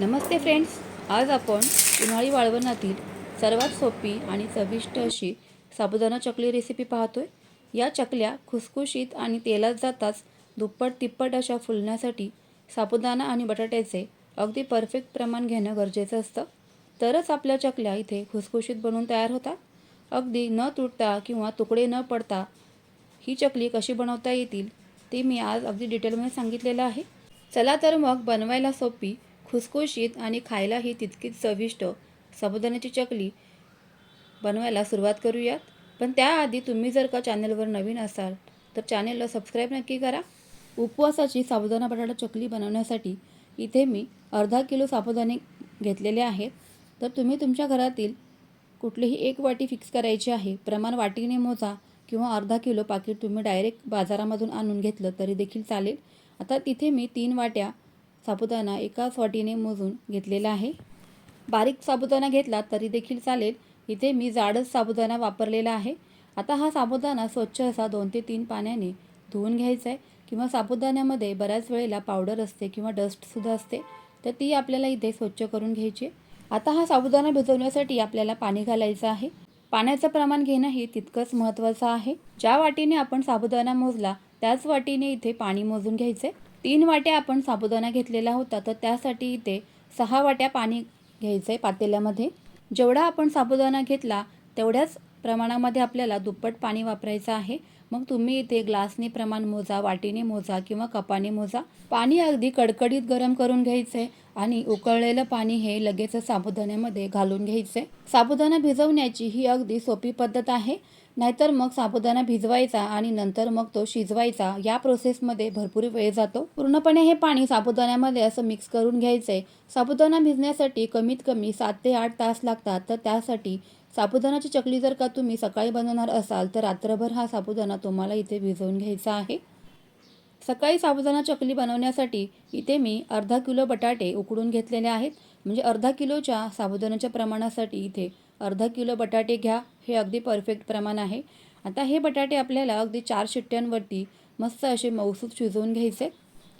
नमस्ते friends आज आपण उन्हाळी वाळवणातील सर्वात सोपी आणि चविष्ट अशी साबुदाणा चकली रेसिपी पाहतोय. या चकल्या खुसखुशीत आणि तेलात जाताच दुप्पट तिप्पट अशा फुलण्यासाठी साबुदाणा आणि बटाट्याचे अगदी परफेक्ट प्रमाण घेणं गरजेचं असतं. तरच आपल्या चकल्या इथे खुसखुशीत बनवून तयार होतात. अगदी न तुटता किंवा तुकडे न पडता ही चकली कशी बनवता येतील ते मी आज अगदी डिटेलमध्ये सांगितलेलं आहे. चला तर मग बनवायला सोपी खुसखुशीत आणि खायलाही तितकीच चविष्ट. साबुदाण्याची चकली बनवायला सुरुवात करूयात. पण त्याआधी तुम्ही जर का चॅनलवर नवीन असाल तर चॅनलला सबस्क्राईब नक्की करा. उपवासाची साबुदाणा बटाटा चकली बनवण्यासाठी इथे मी अर्धा किलो साबुदाणे घेतलेले आहेत. तर तुम्ही तुमच्या घरातील कुठलीही एक वाटी फिक्स करायची आहे प्रमाण वाटीने मोजा किंवा अर्धा किलो पाकिट तुम्ही डायरेक्ट बाजारामधून आणून घेतलं तरी देखील चालेल. आता तिथे मी तीन वाट्या साबुदाणा एकाच वाटीने मोजून घेतलेला आहे. बारीक साबुदाणा घेतला तरी देखील चालेल. इथे मी जाडच साबुदाणा वापरलेला आहे. आता हा साबुदाणा स्वच्छ असा दोन ते तीन पाण्याने धुवून घ्यायचा आहे किंवा साबुदाण्यामध्ये बऱ्याच वेळेला पावडर असते किंवा डस्टसुद्धा असते तर ती आपल्याला इथे स्वच्छ करून घ्यायची आहे. आता हा साबुदाणा भिजवण्यासाठी आपल्याला पाणी घालायचं आहे. पाण्याचं प्रमाण घेणं हे तितकंच महत्त्वाचं आहे. ज्या वाटीने आपण साबुदाणा मोजला त्याच वाटीने इथे पाणी मोजून घ्यायचे तीन वाट्या आपण साबुदाणा घेतलेला होता तर त्यासाठी इथे सहा वाट्या पाणी घ्यायचं आहे पातेल्यामध्ये. जेवढा आपण साबुदाणा घेतला तेवढ्याच प्रमाणामध्ये आपल्याला दुप्पट पाणी वापरायचं आहे. मग तुम्ही इथे ग्लासने प्रमाण मोजा वाटीने मोजा किंवा कपाने मोजा. पाणी अगदी कडकडीत गरम करून घ्यायचे आणि उकळलेलं पाणी हे लगेच साबुदाण्यामध्ये घालून घ्यायचे. साबुदाणा भिजवण्याची ही अगदी सोपी पद्धत आहे. नाहीतर मग साबुदाणा भिजवायचा आणि नंतर मग तो शिजवायचा. या प्रोसेसमध्ये भरपूर वेळ जातो. पूर्णपणे हे पाणी साबुदाण्यामध्ये असं मिक्स करून घ्यायचं. आहे साबुदाणा भिजण्यासाठी कमीत कमी सात ते आठ तास लागतात. तर त्यासाठी साबुदाणाची चकली जर का तुम्ही सकाळी बनवणार असाल तर रात्रभर हा साबुदाणा तुम्हाला इथे भिजवून घ्यायचा आहे. सकाळी साबुदाणा चकली बनवण्यासाठी इथे मी अर्धा किलो बटाटे उकडून घेतलेले आहेत. म्हणजे अर्धा किलोच्या साबुदाण्याच्या प्रमाणासाठी इथे अर्धा किलो बटाटे घ्या. हे अगदी परफेक्ट प्रमाण आहे. आता हे बटाटे आपल्याला अगदी चार शिट्ट्यांवरती मस्त असे मौसूद शिजवून घ्यायचे.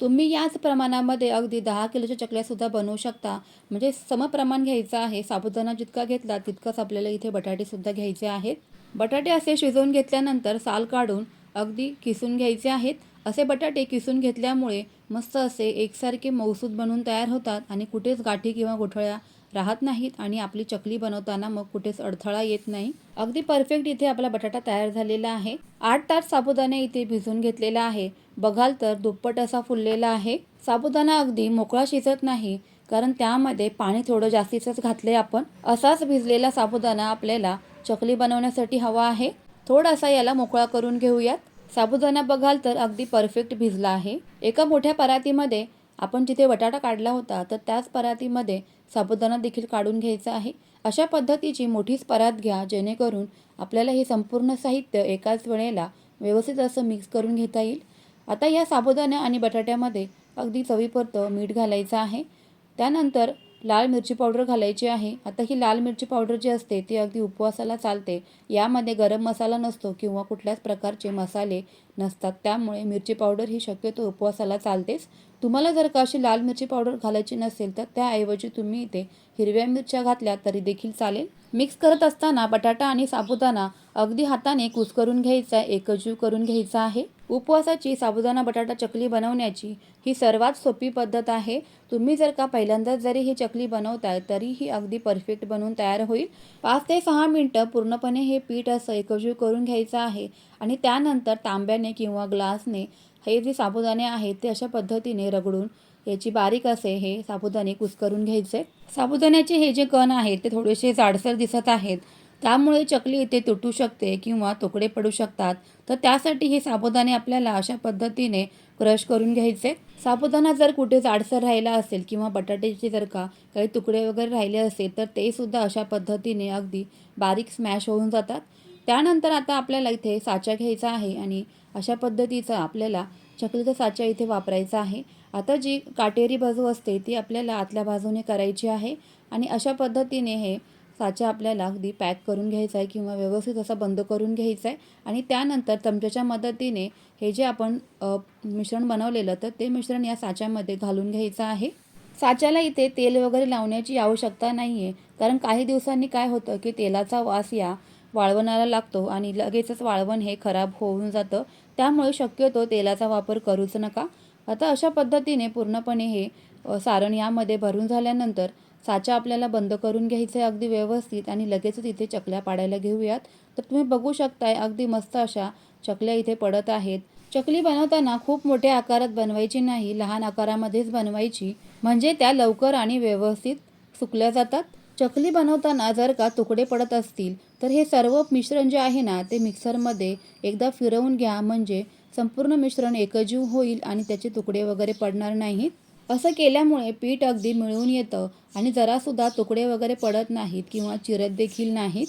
तुम्ही याच प्रमाणामध्ये अगदी दहा किलोच्या चकल्यासुद्धा बनवू शकता. म्हणजे समप्रमाण घ्यायचं आहे. साबुदाणा जितका घेतला तितकाच आपल्याला इथे बटाटेसुद्धा घ्यायचे आहेत. बटाटे असे शिजवून घेतल्यानंतर साल काढून अगदी किसून घ्यायचे आहेत. असे बटाटे किसून घेतल्यामुळे मस्त असे एकसारखे मौसूद बनून तयार होतात आणि कुठेच गाठी किंवा गुठळ्या राहत नाहीत आणि आपली चकली बनवताना मग कुठेच अडथळा येत नाही. अगदी परफेक्ट इथे आपला बटाटा तयार झालेला आहे. आठ तास साबुदाणा इथे भिजून घेतलेला आहे. बघाल तर दुप्पट असा फुललेला आहे. साबुदाणा अगदी मोकळा शिजत नाही कारण त्यामध्ये पाणी थोडं जास्तीचंच घातले आपण. असाच भिजलेला साबुदाणा आपल्याला चकली बनवण्यासाठी हवा आहे. थोडासा याला मोकळा करून घेऊयात. साबुदाणा बघाल तर अगदी परफेक्ट भिजला आहे. एका मोठ्या परातीमध्ये आपण जिथे बटाटा काढला होता तर त्याच परातीमध्ये साबुदाणा देखील काढून घ्यायचा आहे. अशा पद्धतीची मोठीच परात घ्या जेणेकरून आपल्याला हे संपूर्ण साहित्य एकाच वेळेला व्यवस्थित असं मिक्स करून घेता येईल. आता या साबुदाणा आणि बटाट्यामध्ये अगदी चवीपुरतं मीठ घालायचं आहे. त्यानंतर लाल मिरची पावडर घालायची आहे. आता ही लाल मिरची पावडर जी असते ती अगदी उपवासाला चालते. यामध्ये गरम मसाला नसतो किंवा कुठल्याच प्रकारचे मसाले नसतात. त्यामुळे मिरची पावडर ही शक्यतो उपवासाला चालतेच. तुम्हाला जर का अशी लाल मिरची पावडर घालायची नसेल तर त्याऐवजी तुम्ही इथे हिरव्या मिरच्या घातल्या तरी देखील चालेल. मिक्स करत असताना बटाटा आणि साबुदाणा अगदी हाताने कुस्करून घ्यायचा एकजीव करून घ्यायचा आहे. उपवासाची साबुदाणा बटाटा चकली बनवण्याची ही सर्वात सोपी पद्धत आहे. तुम्ही जर का पहिल्यांदाच जरी ही चकली बनवताय तरी ही अगदी परफेक्ट बनवून तयार होईल. पाच ते सहा मिनटं पूर्णपणे हे पीठ असं एकजीव करून घ्यायचं आहे आणि त्यानंतर तांब्याने किंवा ग्लासने हे जे साबुदाणे आहेत ते अशा पद्धतीने रगडून याची बारीक असे हे साबुदाणे कुस्करून घ्यायचे. साबुदाण्याचे हे जे कण आहेत ते थोडेसे जाडसर दिसत आहेत. त्यामुळे चकली इथे तुटू शकते किंवा तुकडे पडू शकतात. तर त्यासाठी हे साबुदाणे आपल्याला अशा पद्धतीने क्रश करून घ्यायचे. साबुदाणा जर कुठे जाडसर राहिला असेल किंवा बटाट्याचे जर का काही तुकडे वगैरे राहिले असेल तर ते सुद्धा अशा पद्धतीने अगदी बारीक स्मॅश होऊन जातात. त्यानंतर आता आपल्याला इथे साचा घ्यायचा आहे आणि अशा पद्धतीचा आपल्याला चकलीचा साचा इथे वापरायचा आहे. आता जी काटेरी बाजू असते ती आपल्याला आतल्या बाजूने करायची आहे आणि अशा पद्धतीने हे साचा आपल्याला अगदी पॅक करून घ्यायचा आहे किंवा व्यवस्थित असा बंद करून घ्यायचा आहे आणि त्यानंतर चमच्याच्या मदतीने हे जे आपण मिश्रण बनवलेलं तर ते मिश्रण या साच्यामध्ये घालून घ्यायचं आहे. साच्याला इथे तेल वगैरे लावण्याची आवश्यकता नाही आहे कारण काही दिवसांनी काय होतं की तेलाचा वास या वाळवणाला लागतो आणि लगेचच वाळवण हे खराब होऊन जातं. त्यामुळे शक्यतो तेलाचा वापर करूच नका. आता अशा पद्धतीने पूर्णपणे हे सारण यामध्ये भरून झाल्यानंतर साचा आपल्याला बंद करून घ्यायचं आहे अगदी व्यवस्थित आणि लगेचच इथे चकल्या पाडायला घेऊयात. तर तुम्ही बघू शकताय अगदी मस्त अशा चकल्या इथे पडत आहेत. चकली बनवताना खूप मोठ्या आकारात बनवायची नाही लहान आकारामध्येच बनवायची. म्हणजे त्या लवकर आणि व्यवस्थित सुकल्या जातात. चकली बनवताना जर का तुकडे पडत असतील तर हे सर्व मिश्रण जे आहे ना ते मिक्सरमध्ये एकदा फिरवून घ्या. म्हणजे संपूर्ण मिश्रण एकजीव होईल आणि त्याचे तुकडे वगैरे पडणार नाहीत. असं केल्यामुळे पीठ अगदी मिळून येतं आणि जरासुद्धा तुकडे वगैरे पडत नाहीत किंवा चिरत देखील नाहीत.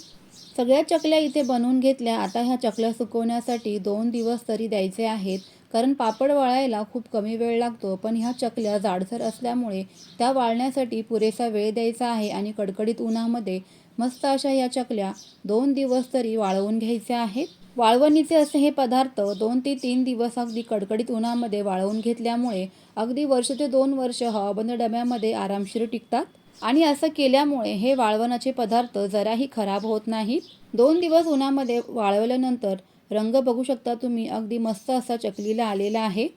सगळ्या चकल्या इथे बनवून घेतल्या आता ह्या चकल्या सुकवण्यासाठी दोन दिवस तरी द्यायचे आहेत कारण पापड वाळायला खूप कमी वेळ लागतो पण ह्या चकल्या जाडसर असल्यामुळे त्या वाळण्यासाठी पुरेसा वेळ द्यायचा आहे आणि कडकडीत उन्हामध्ये मस्त अशा ह्या चकल्या दोन दिवस तरी वाळवून घ्यायच्या आहेत. वाळवणीचे असे हे पदार्थ दोन ते तीन दिवस अगदी कडकडीत उन्हामध्ये वाळवून घेतल्यामुळे अगदी वर्ष ते दोन वर्ष हवाबंद डब्यामध्ये आरामशीर टिकतात. आणि असं केल्यामुळे हे वाळवणाचे पदार्थ जराही खराब होत नाहीत. दोन दिवस उन्हामध्ये वाळवल्यानंतर रंग बघू शकता तुम्ही अगदी मस्त असा चकलीला आलेला आहे.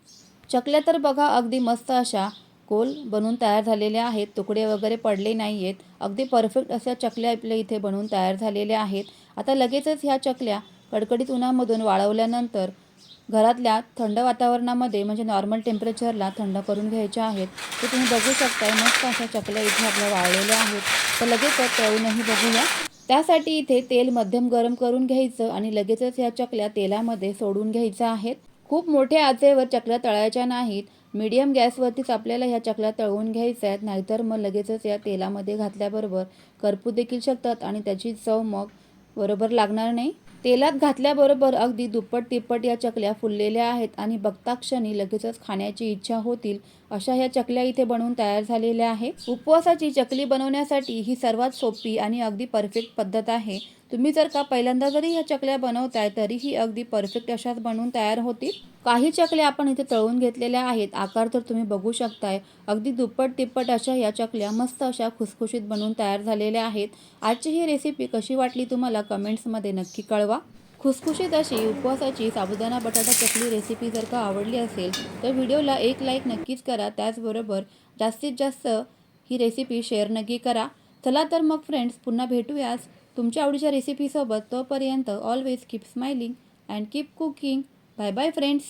चकल्या तर बघा अगदी मस्त अशा गोल बनून तयार झालेल्या आहेत. तुकडे वगैरे पडले नाही आहेत अगदी परफेक्ट अशा चकल्या आपल्या इथे बनवून तयार झालेल्या आहेत. आता लगेचच ह्या चकल्या कडकडीत उन्हामधून वाळवल्यानंतर घरातल्या थंड वातावरणामध्ये म्हणजे नॉर्मल टेम्परेचरला थंड करून घ्यायचे आहेत. ते तुम्ही बघू शकताय मस्त अशा चकल्या इथे आपल्या वाळलेल्या आहेत. तर लगेचच तळूनही बघूया. त्यासाठी इथे तेल मध्यम गरम करून घ्यायचं आणि लगेचच ह्या चकल्या तेलामध्ये सोडून घ्यायच्या आहेत. खूप मोठ्या आचेवर चकल्या तळायच्या नाहीत. मीडियम गॅसवरतीच आपल्याला ह्या चकल्या तळवून घ्यायच्या आहेत. नाहीतर मग लगेचच या तेलामध्ये घातल्याबरोबर करपू देखील शकतात आणि त्याची चव मग बरोबर लागणार नाही. तेलात घातल्याबरोबर अगदी दुप्पट तिप्पट या चकल्या फुललेल्या आहेत आणि बघताक्षणी लगेचच खाण्याची इच्छा होतील अशा ह्या चकल्या इथे बनवून तयार झालेल्या आहेत. उपवासाची चकली बनवण्यासाठी ही सर्वात सोपी आणि अगदी परफेक्ट पद्धत आहे. तुम्ही जर का पहिल्यांदा जरी ह्या चकल्या बनवताय तरीही अगदी परफेक्ट अशाच बनवून तयार होतील. काही चकल्या आपण इथे तळून घेतलेल्या आहेत. आकार तर तुम्ही बघू शकताय. अगदी दुप्पट तिप्पट अशा या चकल्या मस्त अशा खुसखुशीत बनवून तयार झालेल्या आहेत. आजची ही रेसिपी कशी वाटली तुम्हाला कमेंट्समध्ये नक्की कळवा. खुसखुशीत अशी उपवासाची साबुदाणा बटाटा चकली रेसिपी जर का आवडली असेल तर व्हिडिओला एक लाईक नक्कीच करा. त्याचबरोबर जास्तीत जास्त ही रेसिपी शेअर नक्की करा. चला तर मग फ्रेंड्स पुन्हा भेटूयाच तुमच्या आवडीच्या रेसिपीसोबत तोपर्यंत always keep smiling and keep cooking bye bye friends